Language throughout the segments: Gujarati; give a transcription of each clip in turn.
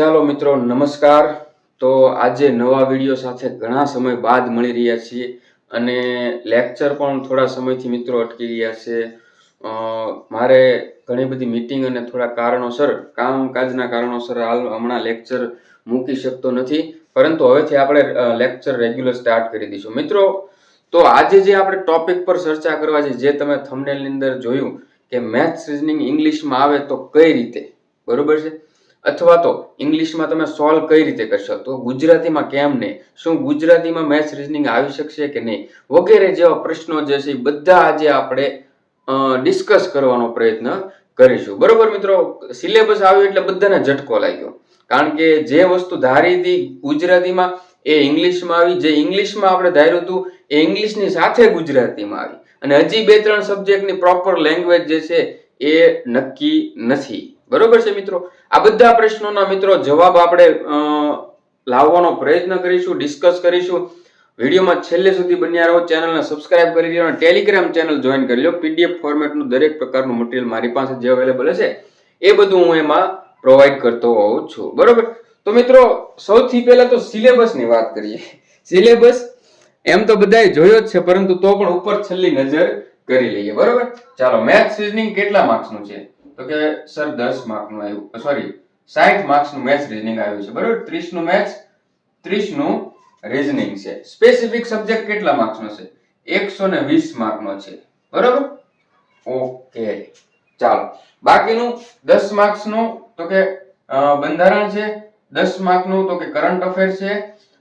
ચાલો મિત્રો, નમસ્કાર. તો આજે નવા વીડિયો સાથે ઘણા સમય બાદ મળી રહ્યા છીએ અને લેક્ચર પણ થોડા સમયથી મિત્રો અટકી ગયા છે. મારે ઘણી બધી મિટિંગ અને થોડા કારણોસર, કામકાજના કારણોસર હાલ હમણાં લેક્ચર મૂકી શકતો નથી. પરંતુ હવેથી આપણે લેક્ચર રેગ્યુલર સ્ટાર્ટ કરી દઈશું. મિત્રો, તો આજે જે આપણે ટોપિક પર ચર્ચા કરવા છે, જે તમે થંબનેલની અંદર જોયું કે મેથ્સ રીઝનિંગ ઇંગ્લિશમાં આવે તો કઈ રીતે? બરોબર છે? અથવા તો ઇંગ્લિશમાં તમે સોલ્વ કઈ રીતે કરશો તો ગુજરાતીમાં કેમ નહીં? શું ગુજરાતીમાં મેથ્સ રીઝનિંગ આવી શકશે કે નહીં? વગેરે જેવા પ્રશ્નો જે છે એ બધા આજે આપણે ડિસ્કસ કરવાનો પ્રયત્ન કરીશું. બરોબર મિત્રો? સિલેબસ આવ્યો એટલે બધાને ઝટકો લાગ્યો. કારણ કે જે વસ્તુ ધારી હતી ગુજરાતીમાં એ ઇંગ્લિશમાં આવી. જે ઇંગ્લિશમાં આપણે ધાર્યું હતું એ ઇંગ્લિશની સાથે ગુજરાતીમાં આવી. અને હજી બે ત્રણ સબ્જેક્ટની પ્રોપર લેંગ્વેજ જે છે એ નક્કી નથી. બરોબર છે મિત્રો? આ બધા પ્રશ્નોના મિત્રો જવાબ આપણે લાવવાનો પ્રયત્ન કરીશું ડિસ્કસ કરીશું. વિડીયોમાં છેલ્લે સુધી બન્યા રહો, ચેનલને સબસ્ક્રાઇબ કરી લો અને ટેલિગ્રામ ચેનલ જોઈન કરી લો પીડીએફ ફોર્મેટનું દરેક પ્રકારનું મટીરિયલ મારી પાસે જે અવેલેબલ હશે, એ બધું હું એમાં પ્રોવાઈડ કરતો હોઉં છું. બરોબર? તો મિત્રો, સૌથી પહેલા તો સિલેબસની વાત કરીએ. સિલેબસ એમ તો બધાએ જોયો જ છે, પરંતુ તો પણ ઉપર છેલ્લી નજર કરી લઈએ. બરોબર? ચાલો મેથ્સ રીઝનિંગ કેટલા માર્ક્સનું છે? તો કે સર, દસ માર્કનું આવ્યું. સોરી સાઠ માર્ક્સનું મેથ્સ રીઝનિંગ આવ્યું છે. બરોબર? ત્રીસનું મેથ્સ ત્રીસનું રીઝનિંગ છે. સ્પેસિફિક સબ્જેક્ટ કેટલા માર્ક્સનો છે? એકસો ને વીસ માર્કનો છે. બરોબર? ઓકે ચાલો. બાકીનું દસ માર્ક્સનું તો કે બંધારણ છે. દસ માર્કનું તો કે કરંટ અફેર છે.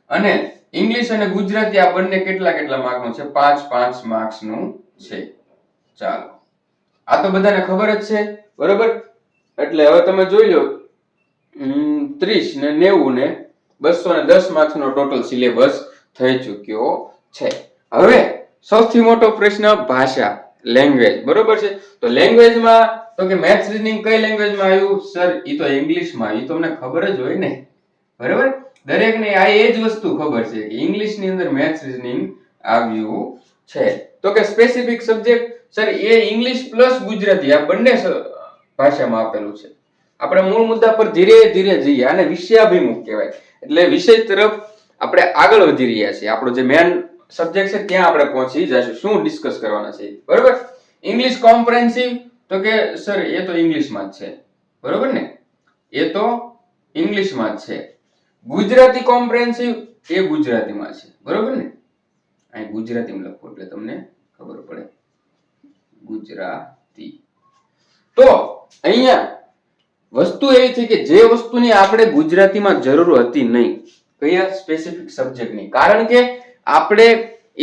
અને ઇંગ્લિશ અને ગુજરાતી આ બંને કેટલા કેટલા માર્કનું છે? પાંચ પાંચ માર્ક્સનું છે. ચાલો. આ તો બધાને ખબર જ છે. બરોબર? એટલે હવે તમે જોઈ લો. ત્રીસ ને નેવું ને બસો ને દસ માર્ક્સનો ટોટલ સિલેબસ થઈ ચૂક્યો છે. હવે સૌથી મોટો પ્રશ્ન ભાષા લેંગ્વેજ બરોબર છે? તો લેંગ્વેજમાં તો કે મેથ્સ રીઝનિંગ કઈ લેંગ્વેજમાં આવ્યું? સર એ તો ઇંગ્લિશમાં એ તમને ખબર જ હોય ને. બરાબર? દરેકને આ એ જ વસ્તુ ખબર છે કે ઇંગ્લિશની અંદર મેથ્સ રીઝનિંગ આવ્યું છે. તો કે સ્પેસિફિક સબ્જેક્ટ સર એ ઇંગ્લિશ પ્લસ ગુજરાતી, આ બંને ભાષામાં આપેલું છે. આપણે મૂળ મુદ્દા પર ધીરે ધીરે જઈએ આને વિષયાભિમુખ કહેવાય. એટલે વિષય તરફ આપણે આગળ વધી રહ્યા છીએ. આપણો જે મેન સબ્જેક્ટ છે ત્યાં આપણે પહોંચી જશું શું ડિસ્કસ કરવાના છે બરોબર? ઇંગ્લિશ કોમ્પ્રેન્સિવ તો કે સર એ તો ઇંગ્લિશમાં જ છે. બરોબર ને? એ તો ઇંગ્લિશમાં જ છે. ગુજરાતી કોમ્પ્રેન્સિવ એ ગુજરાતીમાં છે. બરોબર ને? અહીં ગુજરાતીમાં લખો એટલે તમને ખબર પડે. ગુજરાતી. તો અહીંયા વસ્તુ એવી છે કે જે વસ્તુની આપણે ગુજરાતીમાં જરૂર હતી નહીં. કયા સ્પેસિફિક સબ્જેક્ટની કારણ કે આપણે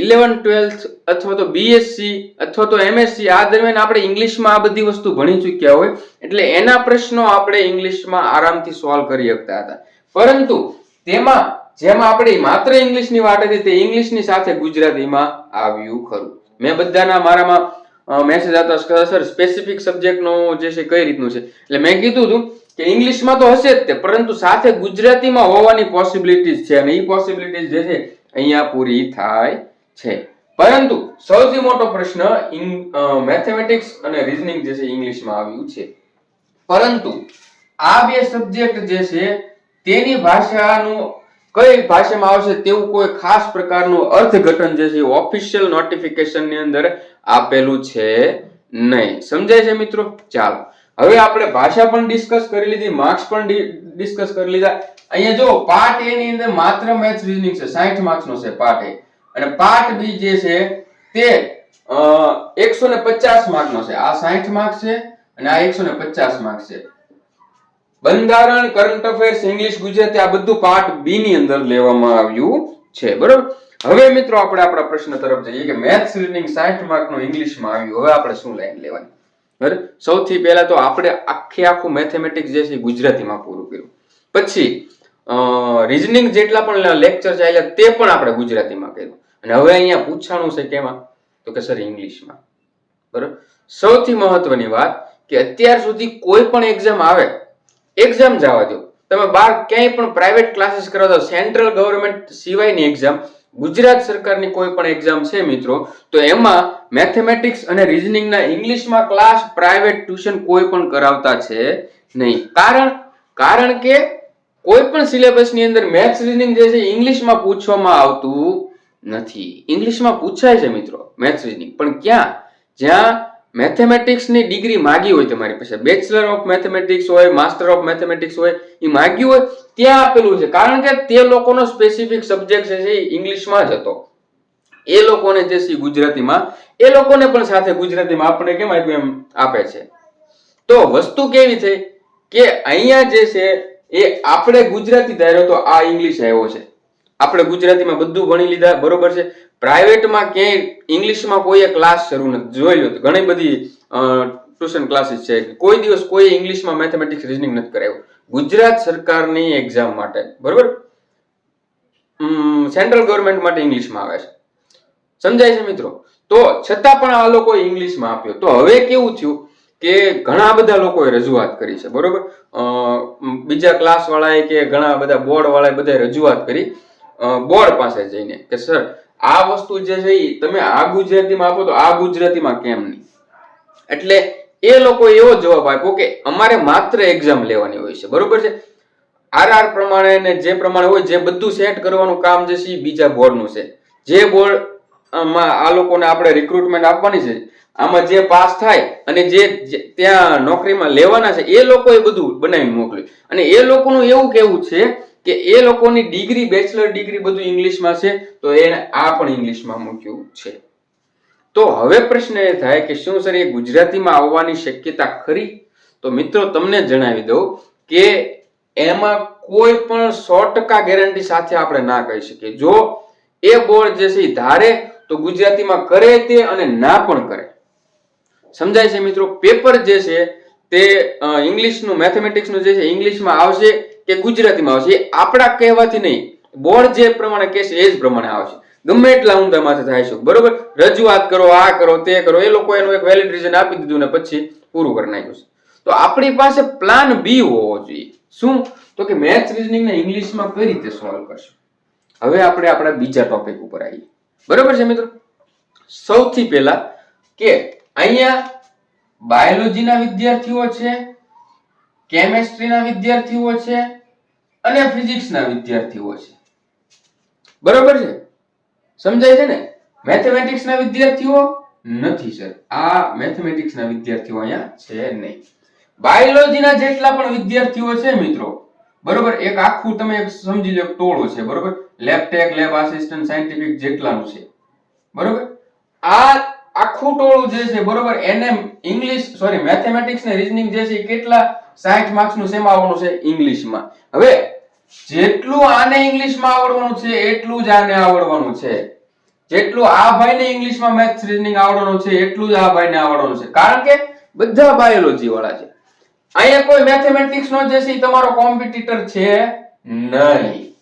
ઇલેવન ટ્વેલ્થ અથવા તો બીએસસી અથવા તો એમએસસી આ દરમિયાન આપણે ઇંગ્લિશમાં આ બધી વસ્તુ ભણી ચૂક્યા હોય, એટલે એના પ્રશ્નો આપણે ઇંગ્લિશમાં આરામથી સોલ્વ કરી શકતા હતા. પરંતુ તેમાં જેમાં આપણે માત્ર ઇંગ્લિશની વાત હતી, તે ઇંગ્લિશની સાથે ગુજરાતીમાં આવ્યું ખરું. મેં બધાના મારામાં મેસેજ આવતા સર સ્પેસિફિક સબ્જેક્ટનો જે છે કઈ રીતનું છે? એટલે મેં કીધું હતું કે ઇંગ્લિશમાં તો હશે જ તે, પરંતુ સાથે ગુજરાતીમાં હોવાની પોસિબિલિટીઝ છે અને એ પોસિબિલિટીઝ જે છે અહીંયા પૂરી થાય છે. પરંતુ સૌથી મોટો પ્રશ્ન મેથેમેટિક્સ અને રીઝનિંગ જે છે ઇંગ્લિશમાં આવ્યું છે. પરંતુ આ બે સબ્જેક્ટ જે છે તેની ભાષાનું કઈ ભાષામાં આવશે તેવું કોઈ ખાસ પ્રકારનું અર્થઘટન જે છે ઓફિશિયલ નોટિફિકેશનની અંદર આપેલું છે નહીં. સમજાય છે મિત્રો? ચાલો. હવે આપણે ભાષા પણ ડિસ્કસ કરી લીધી માર્ક્સ પણ ડિસ્કસ કરી લીધા. અહીંયા જો પાર્ટ એ ની અંદર માત્ર મેથ્સ રીઝનિંગ છે 60 માર્ક્સ નો છે પાર્ટ એ અને પાર્ટ બી જે છે તે એકસો ને પચાસ માર્ક નો છે. આ 60 માર્ક્સ છે અને આ એકસો ને પચાસ માર્ક્સ છે. બંધારણ કરંટ અફેર્સ ઇંગ્લિશ ગુજરાતી, આ બધું પાર્ટ બી ની અંદર લેવામાં આવ્યું છે. બરોબર? હવે મિત્રો આપણે આપણા પ્રશ્ન તરફ જઈએ કે મેથ્સ રીડિંગ 60 માર્કનું ઇંગ્લિશમાં આવ્યું. હવે આપણે શું લાઈન લેવાની? બરાબર? સૌથી પહેલા તો આપણે આખે આખું મેથેમેટિક્સ જે છે ગુજરાતીમાં પૂરું કર્યું. પછી રીઝનિંગ જેટલા પણ લેક્ચર ચાલ્યા તે પણ આપણે ગુજરાતીમાં કર્યું. અને હવે અહીંયા પૂછાણું છે કેમાં? તો કે સર ઇંગ્લિશમાં બરાબર? સૌથી મહત્વની વાત કે અત્યાર સુધી કોઈ પણ એક્ઝામ આવે એક્ઝામ જવા દો. તમે બહાર ક્યાંય પણ પ્રાઇવેટ ક્લાસીસ કરો તો સેન્ટ્રલ ગવર્મેન્ટ સિવાયની એક્ઝામ ગુજરાત સરકારની કોઈ પણ એક્ઝામ છે મિત્રો, તો એમાં મેથેમેટિક્સ અને રિઝનિંગના ઇંગ્લિશમાં ક્લાસ પ્રાઇવેટ ટ્યુશન કોઈ પણ કરાવતા છે નહીં. કારણ કારણ કે કોઈ પણ સિલેબસની અંદર મેથ્સ રીઝનિંગ જે છે ઇંગ્લિશમાં પૂછવામાં આવતું નથી. ઇંગ્લિશમાં પૂછાય છે મિત્રો મેથ્સ રીઝનિંગ પણ ક્યાં? જ્યાં મેથેમેટિક્સની ડિગ્રી માગી હોય તમારી પાસે. બેચલર ઓફ મેથેમેટિક્સ હોય માસ્ટર ઓફ મેથેમેટિક્સ હોય એ માગ્યું હોય, ત્યાં આપેલું છે. કારણ કે તે લોકોનો સ્પેસિફિક સબ્જેક્ટ છે એ ઇંગ્લિશમાં જ હતો. એ લોકોને જે છે ગુજરાતીમાં, એ લોકોને પણ સાથે ગુજરાતીમાં આપણે કેમ આપ્યું એમ આપે છે. તો વસ્તુ કેવી થઈ? કે અહીંયા જે છે એ આપણે ગુજરાતી ધાર્યો તો આ ઇંગ્લિશ આવ્યો છે. આપણે ગુજરાતીમાં બધું ભણી લીધા, બરોબર છે. પ્રાઇવેટમાં ક્યાંય ઇંગ્લિશમાં કોઈએ ક્લાસ શરૂ નથી. જોઈ લો, ઘણી બધી ટ્યુશન ક્લાસીસ છે. કોઈ દિવસ કોઈ ઇંગ્લિશમાં મેથેમેટિક્સ રીઝનિંગ નથી કરાવ્યું ગુજરાત સરકારની એક્ઝામ માટે, બરોબર? સેન્ટ્રલ ગવર્મેન્ટ માટે ઇંગ્લિશમાં આવે છે. સમજાય છે મિત્રો? તો છતાં પણ આ લોકોએ ઇંગ્લિશમાં આપ્યો. તો હવે કેવું થયું કે ઘણા બધા લોકોએ રજૂઆત કરી છે, બરોબર? બીજા ક્લાસ વાળાએ કે ઘણા બધા બોર્ડ વાળાએ બધાએ રજૂઆત કરી. બોર્ડ પાસે જઈને કે સર આ વસ્તુ જે છે એ તમે આ ગુજરાતીમાં આપો તો આ ગુજરાતીમાં કેમ નહીં? એટલે એ લોકો એવો જવાબ આપ્યો કે અમારે માત્ર એક્ઝામ લેવાની હોય છે, બરોબર છે? આરઆર પ્રમાણે ને જે પ્રમાણે હોય, જે બધું સેટ કરવાનું કામ જે છે એ બીજા બોર્ડનું છે. જે બોર્ડમાં આ લોકોને આપણે રિક્રુટમેન્ટ આપવાની છે, આમાં જે પાસ થાય અને જે ત્યાં નોકરીમાં લેવાના છે, એ લોકોએ બધું બનાવી મોકલ્યું. અને એ લોકોનું એવું કેવું છે કે એ લોકોની ડિગ્રી, બેચલર ડિગ્રી બધું ઇંગ્લિશમાં છે, તો એને આ પણ ઇંગ્લિશમાં મૂક્યું છે. તો હવે પ્રશ્ન એ થાય કે શું સર એ ગુજરાતીમાં આવવાની શક્યતા ખરી? તો મિત્રો, તમને જણાવી દઉં કે એમાં કોઈ પણ સો ટકા ગેરંટી સાથે આપણે ના કહી શકીએ. જો એ બોર્ડ જે છે ધારે, તો ગુજરાતીમાં કરે તે અને ના પણ કરે. સમજાય છે મિત્રો? પેપર જે છે તે ઇંગ્લિશનું મેથેમેટિક્સનું જે છે ઇંગ્લિશમાં આવશે કે ગુજરાતીમાં આવશે એ આપણા કહેવાથી નહીં. બોર્ડ જે પ્રમાણે કહેશે એ જ પ્રમાણે આવશે ગમે એટલા માથે થાય છે. બરોબર? રજૂઆત કરો, આ કરો, તે કરો. એ લોકો એનું એક વેલિડ રીઝન આપી દીધું ને પછી પૂરું કરી નાખ્યું છે. તો આપણી પાસે પ્લાન બી હોવો જોઈએ. શું? તો કે મેથ્સ રિઝનિંગને ઇંગ્લિશમાં કઈ રીતે સોલ્વ કરશું? હવે આપણે આપણા બીજા ટોપિક ઉપર આવીએ. બરોબર છે મિત્રો? સૌથી પહેલા કે અહીંયા બાયોલોજીના વિદ્યાર્થીઓ છે કેમેસ્ટ્રીના વિદ્યાર્થીઓ છે અને ફિઝિક્સના વિદ્યાર્થીઓ છે. બરોબર છે? સમજાય છે ને? મેથેમેટિક્સના વિદ્યાર્થીઓ નથી, સર. આ મેથેમેટિક્સના વિદ્યાર્થીઓ અહીંયા છે નહીં. બાયોલોજીના જેટલા પણ વિદ્યાર્થીઓ છે મિત્રો, બરોબર? એક આખું તમે એક સમજી લો ટોળો છે, બરોબર? Lab tech lab assistant scientific જેટલાનું છે. બરોબર? આ આખું ટોળું જે છે, બરોબર? એને ઇંગ્લિશ સોરી મેથેમેટિક્સ ને રીઝનિંગ જે છે કેટલા 60 માર્ક્સનું સેમ આવવાનું છે? ઇંગ્લિશમાં હવે, જેટલું આને ઇંગ્લિશમાં આવડવાનું છે, એટલું જ આને આવડવાનું છે. જેટલું આ ભાઈને ઇંગ્લિશમાં મેથ્સ રીઝનિંગ આવડવાનું છે, એટલું જ આ ભાઈને આવડવાનું છે. કારણ કે બધા બાયોલોજી વાળા છે. અહીંયા કોઈ મેથેમેટિક્સ નો જે છે તમારો કોમ્પિટિટર છે નહીં.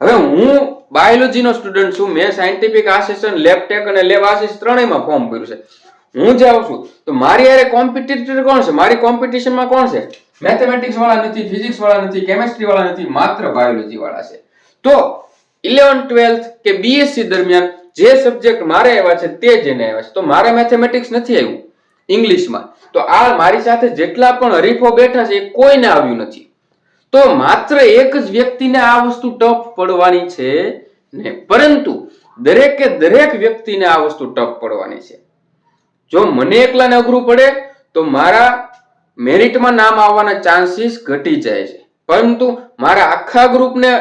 હવે હું બાયોલોજી નો સ્ટુડન્ટ છું. મેં સાયન્ટિફિક આસિસ્ટન્ટ લેબ ટેક અને લેબ આસિસ્ટ ત્રણેયમાં ફોર્મ ભર્યું છે. હું જાઉં છું. તો મારી યારે કોમ્પિટિટર કોણ છે? મારી કોમ્પિટિશનમાં કોણ છે? મેથેમેટિક્સ વાળા નથી ફિઝિક્સ વાળા નથી કેમેસ્ટ્રી વાળા નથી, માત્ર બાયોલોજી વાળા છે. તો ઇલેવન ટ્વેલ્થ કે બીએસસી દરમિયાન જે સબ્જેક્ટ મારે આવ્યા છે તે જેને આવ્યા છે. તો મારે મેથેમેટિક્સ નથી આવ્યું ઇંગ્લિશમાં તો આ મારી સાથે જેટલા પણ હરીફો બેઠા છે એ કોઈને આવ્યું નથી. તો માત્ર એક જ વ્યક્તિને આ વસ્તુ ટફ પડવાની છે ને પરંતુ દરેકે દરેક વ્યક્તિને આ વસ્તુ ટફ પડવાની છે. જો મને એકલાને અઘરું પડે, તો મારા મેરિટમાં નામ આવવાના ચાન્સીસ ઘટી જાય છે. પરંતુ મારા આખા ગ્રુપને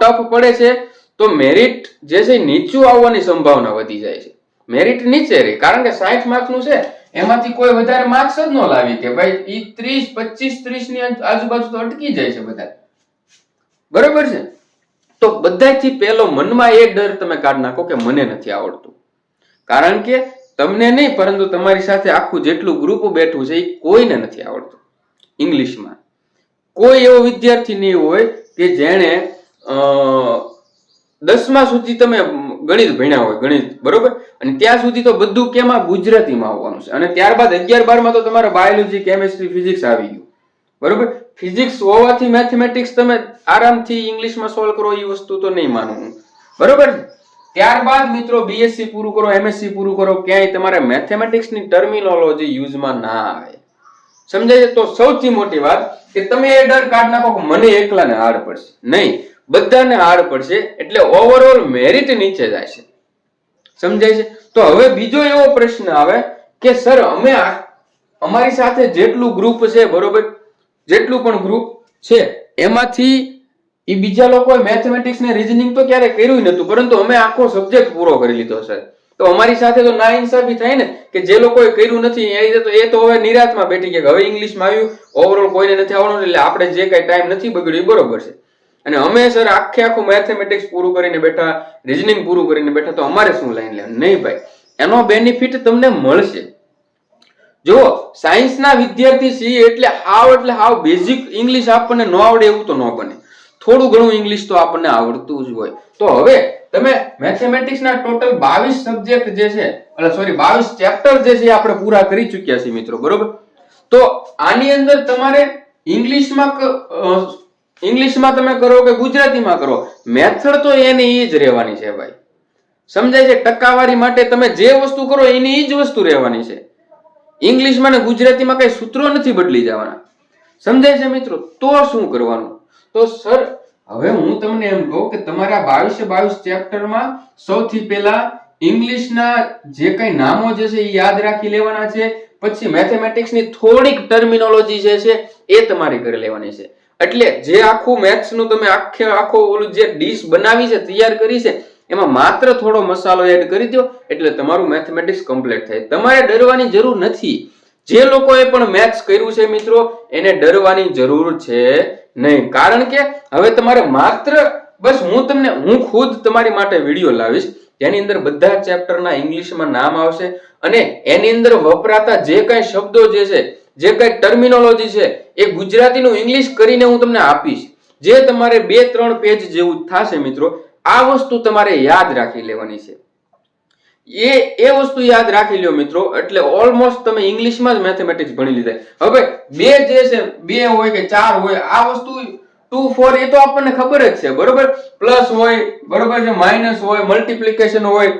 ટફ પડે છે, તો મેરિટ જે છે નીચું આવવાની સંભાવના વધી જાય છે. મેરિટ નીચે રહે, કારણ કે સાઠ માર્ક્સનું છે. એમાંથી કોઈ વધારે માર્ક્સ જ ન લાવી કે ભાઈ ઈ ત્રીસ, પચીસ, ત્રીસની આજુબાજુ તો અટકી જાય છે બધા બરોબર છે? તો બધાથી પહેલો મનમાં એ ડર તમે કાઢ નાખો કે મને નથી આવડતું. કારણ કે તમને નહીં, પરંતુ તમારી સાથે આખું જેટલું ગ્રુપ બેઠું છે એ કોઈને નથી આવડતું ઇંગ્લિશમાં. કોઈ એવો વિદ્યાર્થી નહીં હોય કે જેણે દસમા સુધી તમે ગણિત ભણ્યા હોય, ગણિત, બરોબર? અને ત્યાં સુધી તો બધું કેમાં ગુજરાતીમાં આવવાનું છે? અને ત્યારબાદ અગિયાર બારમાં તો તમારે બાયોલોજી કેમેસ્ટ્રી ફિઝિક્સ આવી ગયું. બરોબર? ફિઝિક્સ હોવાથી મેથેમેટિક્સ તમે આરામથી ઇંગ્લિશમાં સોલ્વ કરો એ વસ્તુ તો નહીં માનું બરોબર? ત્યારબાદ મિત્રો બીએસસી પૂરું કરો એમએસસી પૂરું કરો, ક્યાંય તમારે મેથેમેટિક્સની ટર્મિનોલોજી યુઝમાં ના આવે. સમજાય તો સૌથી મોટી વાત કે તમે એ ડર કાઢ નાખો મને એકલાને હાર પડશે. નહીં. બધાને હાર પડશે એટલે ઓવરઓલ મેરિટ નીચે જાય છે. સમજાય છે? તો હવે બીજો એવો પ્રશ્ન આવે કે, સર, અમે અમારી સાથે જેટલું ગ્રુપ છે, બરોબર? જેટલું પણ ગ્રુપ છે, એમાંથી એ બીજા લોકોએ મેથમેટિક્સ ને રીઝનિંગ તો ક્યારે કર્યું નતું પરંતુ અમે આખો સબ્જેક્ટ પૂરો કરી લીધો, સર. તો અમારી સાથે તો ના ઇન્સાફી થાય ને, કે જે લોકોએ કર્યું નથી, એ તો એ તો હવે નિરાતમાં બેઠી ગયા હવે ઇંગ્લિશમાં આવ્યું ઓવરઓલ કોઈને નથી આવડવાનું, એટલે આપણે જે કઈ ટાઈમ નથી બગડ્યો, એ બરોબર છે. અને અમે સર આખે આખું મેથેમેટિક્સ પૂરું કરીને બેઠા રિઝનિંગ પૂરું કરીને બેઠા, તો અમારે શું લાઈન લે નહીં ભાઈ. એનો બેનિફિટ તમને મળશે. જુઓ સાયન્સના વિદ્યાર્થી છીએ એટલે હાવ એટલે હાવ બેઝિક ઇંગ્લિશ આપણને ન આવડે એવું તો ન બને. થોડું ઘણું ઇંગ્લિશ તો આપણને આવડતું જ હોય. તો હવે તમે મેથેમેટિક્સના ટોટલ બાવીસ સબ્જેક્ટ જે છે એટલે સોરી બાવીસ ચેપ્ટર જે છે આપણે પૂરા કરી ચૂક્યા છીએ મિત્રો, બરોબર? તો આની અંદર તમારે ઇંગ્લિશમાં ઇંગ્લિશમાં તમે કરો કે ગુજરાતીમાં કરો? મેથડ તો એની એ જ રહેવાની છે ભાઈ. સમજાય છે? ટકાવારી માટે તમે જે વસ્તુ કરો એની એ જ વસ્તુ રહેવાની છે. ઇંગ્લિશમાં ને ગુજરાતીમાં કઈ સૂત્રો નથી બદલી જવાના. સમજાય છે મિત્રો? તો શું કરવાનું? તો સર, હવે હું તમને એમ કહું કે તમારા બાવીસે બાવીસ ચેપ્ટરમાં સૌથી પહેલા ઇંગ્લિશના જે કઈ નામો જે છે એ યાદ રાખી લેવાના છે. પછી મેથેમેટિક્સની થોડીક ટર્મિનોલોજી જે છે એ તમારે કરી લેવાની છે. એટલે જે આખું મેથ્સનું તમે આખે આખો ઓલું જે ડીશ બનાવી છે, તૈયાર કરી છે, એમાં માત્ર થોડો મસાલો એડ કરી દો એટલે તમારું મેથમેટિક્સ કમ્પ્લીટ થાય. તમારે ડરવાની જરૂર નથી. જે લોકોએ પણ મેથ્સ કર્યું છે મિત્રો, એને ડરવાની જરૂર છે નહીં. કારણ કે હવે તમારે માત્ર, બસ હું તમને, હું ખુદ તમારી માટે વીડિયો લાવીશ. જેની અંદર બધા ચેપ્ટરના ઇંગ્લિશમાં નામ આવશે અને એની અંદર વપરાતા જે કાંઈ શબ્દો જે છે જે કઈ ટર્મિનોલોજી છે, એ ગુજરાતીનું ઇંગ્લિશ કરીને હું તમને આપીશ. જે તમારે બે, ત્રણ પેજ જેવું થશે મિત્રો, આ વસ્તુ તમારે યાદ રાખી લેવાની છે. એ એ વસ્તુ યાદ રાખી લ્યો મિત્રો, એટલે ઓલમોસ્ટ તમે ઇંગ્લિશમાં જ મેથેમેટિક્સ ભણી લીધા. હવે બે જે છે, બે હોય કે ચાર હોય, આ વસ્તુ ટુ ફોર એ તો આપણને ખબર જ છે, બરોબર? પ્લસ હોય, બરોબર છે માઇનસ હોય મલ્ટિપ્લિકેશન હોય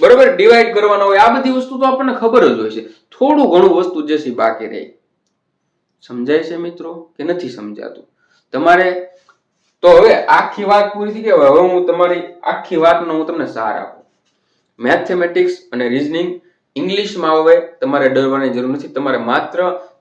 બરોબર? ડિવાઈડ કરવાનો હોય, આ બધી વસ્તુ તો આપણને ખબર જ હોય છે. થોડું ઘણું વસ્તુ જે છે બાકી રહી. સમજાય છે મિત્રો કે નથી સમજાતું? તમારે તો હવે આખી વાત પૂરી થઈ ગઈ, હવે હું તમારી આખી વાતનો હું તમને સાર આપું. મેથેમેટિક્સ અને રીઝનિંગ ઇંગ્લિશમાં હવે તમારે ડરવાની જરૂર નથી. તમારે માત્ર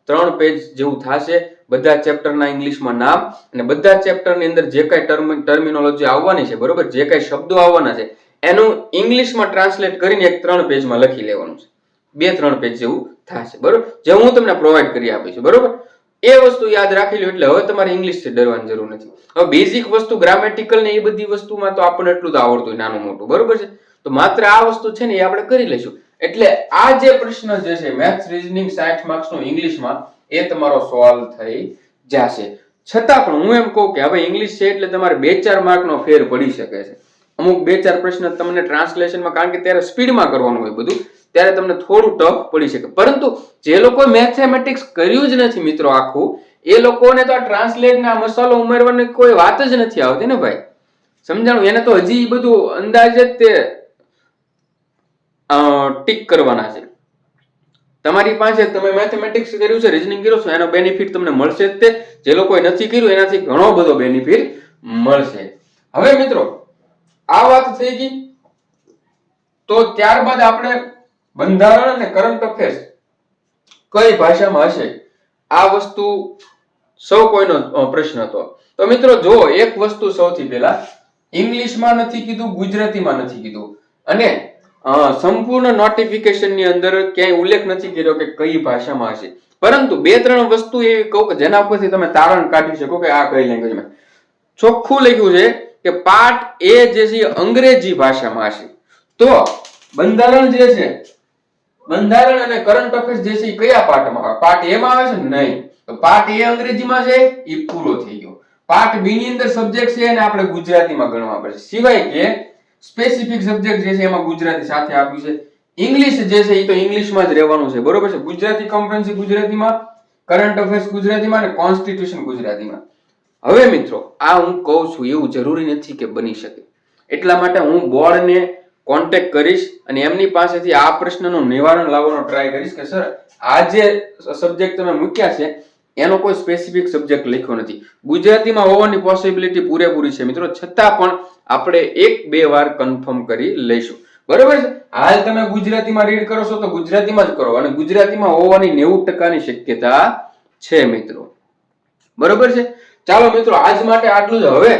ત્રણ પેજ જેવું થશે. બધા ચેપ્ટરના ઇંગ્લિશમાં નામ અને બધા ચેપ્ટરની અંદર જે કાંઈ ટર્મ ટર્મિનોલોજી આવવાની છે, બરોબર? જે કાંઈ શબ્દો આવવાના છે એનું ઇંગ્લિશમાં ટ્રાન્સલેટ કરીને એક ત્રણ પેજમાં લખી લેવાનું છે. બે ત્રણ પેજ જેવું થશે, બરોબર? જે હું તમને પ્રોવાઈડ કરી આપીશ, બરોબર? એ વસ્તુ યાદ રાખી લો એટલે હવે તમારે ઇંગ્લિશથી ડરવાની જરૂર નથી. હવે બેઝિક વસ્તુ ગ્રામેટિકલ ને એ બધી વસ્તુમાં તો આપણને એટલું જ આવડતું હોય, નાનું મોટું, બરોબર છે? તો માત્ર આ વસ્તુ છે ને એ આપણે કરી લઈશું. એટલે આ જે પ્રશ્ન જે છે મેથ્સ રીઝનિંગ સાઠ માર્ક્સ નો ઇંગ્લિશમાં, એ તમારો સોલ્વ થઈ જશે. છતાં પણ હું એમ કહું કે હવે ઇંગ્લિશ છે એટલે તમારે બે ચાર માર્કનો ફેર પડી શકે છે. અમુક બે ચાર પ્રશ્ન તમને ટ્રાન્સલેશનમાં કારણ કે ત્યારે સ્પીડમાં કરવાનું હોય બધું, ત્યારે તમને થોડું ટફ પડી શકે. પરંતુ જે લોકોએ મેથેમેટિક્સ કર્યું જ નથી મિત્રો આખું, એ લોકોને તો આ ટ્રાન્સલેટ ના મસાલો ઉમેરવાની કોઈ વાત જ નથી આવતી ને ભાઈ. સમજાણું? એને તો હજી બધું અંદાજે તે ટીક કરવાના છે. તમારી પાસે તમે મેથેમેટિક્સ કર્યું છે રીઝનિંગ કર્યું છે, એનો બેનિફિટ તમને મળશે જ તે. જે લોકોએ નથી કર્યું, એનાથી ઘણો બધો બેનિફિટ મળશે. હવે મિત્રો આ વાત થઈ ગઈ. તો ત્યારબાદ આપણે બંધારણ અને કરંટ અફેર્સ કઈ ભાષામાં હશે? આ વસ્તુ સૌ કોઈનો પ્રશ્ન હતો. તો મિત્રો જો એક વસ્તુ સૌથી પહેલા ઇંગ્લિશમાં નથી કીધું, ગુજરાતીમાં નથી કીધું. અને સંપૂર્ણ નોટિફિકેશનની અંદર ક્યાંય ઉલ્લેખ નથી કર્યો કે કઈ ભાષામાં હશે. પરંતુ બે, ત્રણ વસ્તુ એવી કહું કે જેના પરથી તમે તારણ કાઢી શકો કે આ કઈ લેંગ્વેજમાં ચોખ્ખું લખ્યું છે કે પાર્ટ એ જે છે અંગ્રેજી ભાષામાં હશે. તો બંધારણ જે છે, બંધારણ અને કરંટ અફેર્સ જે છે એ કયા પાર્ટમાં આવે? પાર્ટ એ માં આવે છે નહીં? તો પાર્ટ એ અંગ્રેજીમાં છે એ પૂરો થઈ ગયો. પાર્ટ બી ની અંદર સબ્જેક્ટ છે એને આપણે ગુજરાતીમાં ગણવા પડશે. સિવાય કે સ્પેસિફિક સબ્જેક્ટ જે છે એમાં ગુજરાતી સાથે આપ્યું છે. ઇંગ્લિશ જે છે એ તો ઇંગ્લિશમાં જ રહેવાનું છે. બરોબર છે? ગુજરાતી કમ્પરન્સી ગુજરાતીમાં કરંટ અફેર્સ ગુજરાતીમાં અને કોન્સ્ટિટ્યુશન ગુજરાતીમાં. હવે મિત્રો, આ હું કહું છું, એવું જરૂરી નથી કે બની શકે. એટલા માટે હું બોર્ડને કોન્ટેક્ટ કરીશ અને એમની પાસેથી આ પ્રશ્નનું નિવારણ લાવવાનો ટ્રાય કરીશ કે, સર, આ જે સબ્જેક્ટ તમે મૂક્યા છે, એનો કોઈ સ્પેસિફિક સબ્જેક્ટ લખ્યો નથી. ગુજરાતીમાં હોવાની પોસિબિલિટી પૂરેપૂરી છે મિત્રો, છતાં પણ આપણે એક, બે વાર કન્ફર્મ કરી લઈશું. બરોબર છે? હાલ તમે ગુજરાતીમાં રીડ કરો છો તો ગુજરાતીમાં જ કરો અને ગુજરાતીમાં હોવાની નેવું ટકાની શક્યતા છે મિત્રો. બરોબર છે? ચાલો મિત્રો, આજ માટે આટલું જ. હવે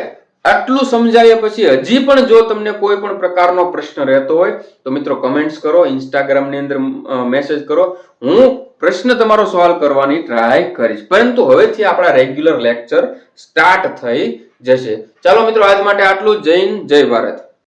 આટલું સમજાવ્યા પછી હજી પણ જો તમને કોઈ પણ પ્રકારનો પ્રશ્ન રહેતો હોય, તો મિત્રો કમેન્ટ્સ કરો ઇન્સ્ટાગ્રામની અંદર મેસેજ કરો. હું પ્રશ્ન તમારો સોલ્વ કરવાની ટ્રાય કરીશ. પરંતુ હવેથી આપણા રેગ્યુલર લેક્ચર સ્ટાર્ટ થઈ જશે. ચાલો મિત્રો, આજ માટે આટલું. હિન્દ, જય ભારત.